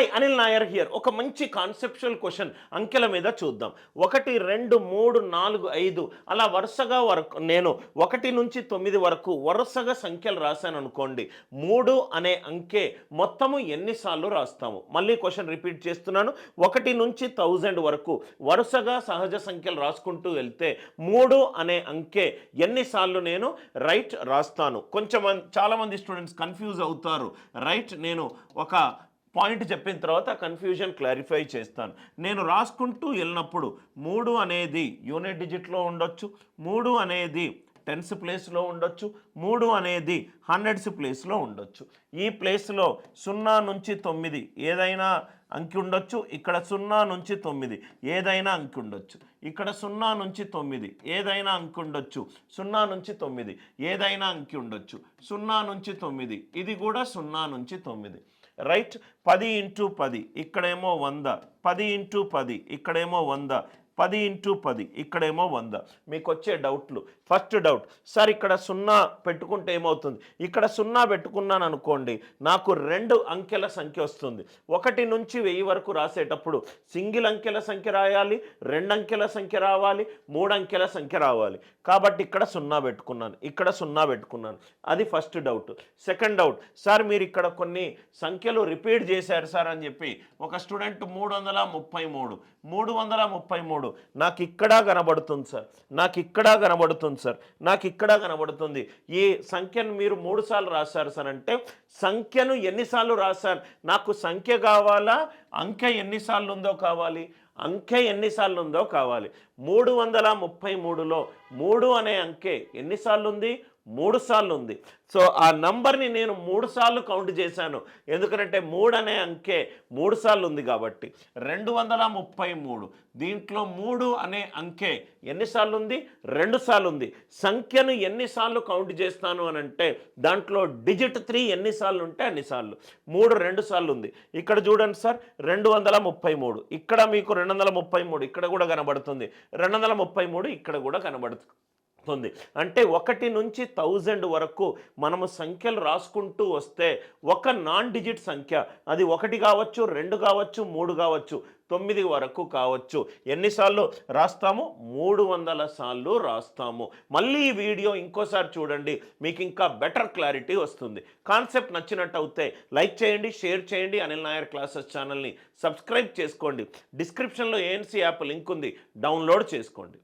Hi Anil Nair here ఒక మంచి conceptual question అంకెల మీద చూద్దాం. ఒకటి రెండు మూడు నాలుగు ఐదు. అలా వరుసగా వరకు నేను ఒకటి నుంచి తొమ్మిది వరకు వరుసగా సంఖ్యలు రాశాను అనుకోండి. మూడు అనే అంకె మొత్తము ఎన్నిసార్లు రాస్తాము? మళ్ళీ క్వశ్చన్ రిపీట్ చేస్తున్నాను. ఒకటి నుంచి థౌజండ్ వరకు వరుసగా సహజ సంఖ్యలు రాసుకుంటూ వెళ్తే మూడు అనే అంకె ఎన్నిసార్లు నేను రైట్ రాస్తాను? కొంచెం చాలామంది స్టూడెంట్స్ కన్ఫ్యూజ్ అవుతారు. రైట్ నేను ఒక పాయింట్ చెప్పిన తర్వాత కన్ఫ్యూజన్ క్లారిఫై చేస్తాను. నేను రాసుకుంటూ వెళ్ళినప్పుడు మూడు అనేది యూనిట్ డిజిట్లో ఉండొచ్చు మూడు అనేది టెన్స్ ప్లేస్లో ఉండొచ్చు మూడు అనేది హండ్రెడ్స్ ప్లేస్లో ఉండొచ్చు. ఈ ప్లేస్లో సున్నా నుంచి తొమ్మిది ఏదైనా అంకి ఉండొచ్చు ఇక్కడ సున్నా నుంచి తొమ్మిది ఏదైనా అంకి ఉండొచ్చు. ఇక్కడ సున్నా నుంచి తొమ్మిది ఏదైనా అంకి ఉండొచ్చు సున్నా నుంచి తొమ్మిది ఏదైనా అంకి ఉండొచ్చు. సున్నా నుంచి తొమ్మిది ఇది కూడా సున్నా నుంచి తొమ్మిది. రైట్ పది ఇంటూ పది ఇక్కడేమో వంద. పది ఇంటూ పది ఇక్కడేమో వంద. పది ఇంటూ పది. ఇక్కడేమో వంద. మీకు వచ్చే డౌట్లు. ఫస్ట్ డౌట్ సార్ ఇక్కడ సున్నా పెట్టుకుంటే ఏమవుతుంది? ఇక్కడ సున్నా పెట్టుకున్నాను అనుకోండి నాకు రెండు అంకెల సంఖ్య వస్తుంది. ఒకటి నుంచి వెయ్యి వరకు రాసేటప్పుడు సింగిల్ అంకెల సంఖ్య రాయాలి రెండు అంకెల సంఖ్య రావాలి మూడు అంకెల సంఖ్య రావాలి. కాబట్టి ఇక్కడ సున్నా పెట్టుకున్నాను ఇక్కడ సున్నా పెట్టుకున్నాను. అది first doubt. Second doubt sir మీరు ఇక్కడ కొన్ని సంఖ్యలు రిపీట్ చేశారు సార్ అని చెప్పి ఒక స్టూడెంట్ మూడు వందల ముప్పై మూడు మూడు వందల ముప్పై మూడు నాకు ఇక్కడ కనబడుతుంది సార్. నాకు ఇక్కడ కనబడుతుంది సార్. నాకు ఇక్కడ కనబడుతుంది. ఈ సంఖ్యను మీరు మూడు సార్లు రాశారు సార్ అంటే సంఖ్యను ఎన్నిసార్లు రాశారు? నాకు సంఖ్య కావాలా? అంకె ఎన్నిసార్లు ఉందో కావాలి? అంకె ఎన్నిసార్లు ఉందో కావాలి. మూడు వందల ముప్పై మూడులో మూడు అనే అంకె ఎన్నిసార్లు ఉంది మూడు సార్లు ఉంది సో ఆ నంబర్ని నేను మూడు సార్లు కౌంట్ చేశాను. ఎందుకంటే మూడు అనే అంకె మూడు సార్లు ఉంది కాబట్టి. రెండు వందల ముప్పై మూడు దీంట్లో మూడు అనే అంకె ఎన్నిసార్లు ఉంది రెండు సార్లు ఉంది సంఖ్యను ఎన్నిసార్లు కౌంట్ చేస్తాను అని అంటే దాంట్లో డిజిట్ త్రీ ఎన్నిసార్లు ఉంటే అన్నిసార్లు. మూడు రెండు సార్లు ఉంది ఇక్కడ చూడండి సార్ రెండు వందల ముప్పై మూడు ఇక్కడ మీకు రెండు వందల ముప్పై మూడు ఇక్కడ కూడా కనబడుతుంది. రెండు వందల ముప్పై మూడు ఇక్కడ కూడా కనబడుతుంది. ఉంది అంటే ఒకటి నుంచి థౌజండ్ వరకు మనము సంఖ్యలు రాసుకుంటూ వస్తే ఒక నాన్ డిజిట్ సంఖ్య అది ఒకటి కావచ్చు రెండు కావచ్చు మూడు కావచ్చు తొమ్మిది వరకు కావచ్చు. ఎన్నిసార్లు రాస్తాము? మూడు వందల సార్లు రాస్తాము. మళ్ళీ ఈ వీడియో ఇంకోసారి చూడండి మీకు ఇంకా బెటర్ క్లారిటీ వస్తుంది. కాన్సెప్ట్ నచ్చినట్టు అవుతే లైక్ చేయండి షేర్ చేయండి. అనిల్ నాయర్ క్లాసెస్ ఛానల్ని సబ్స్క్రైబ్ చేసుకోండి. డిస్క్రిప్షన్లో ఏఎన్సీ యాప్ లింక్ ఉంది డౌన్లోడ్ చేసుకోండి.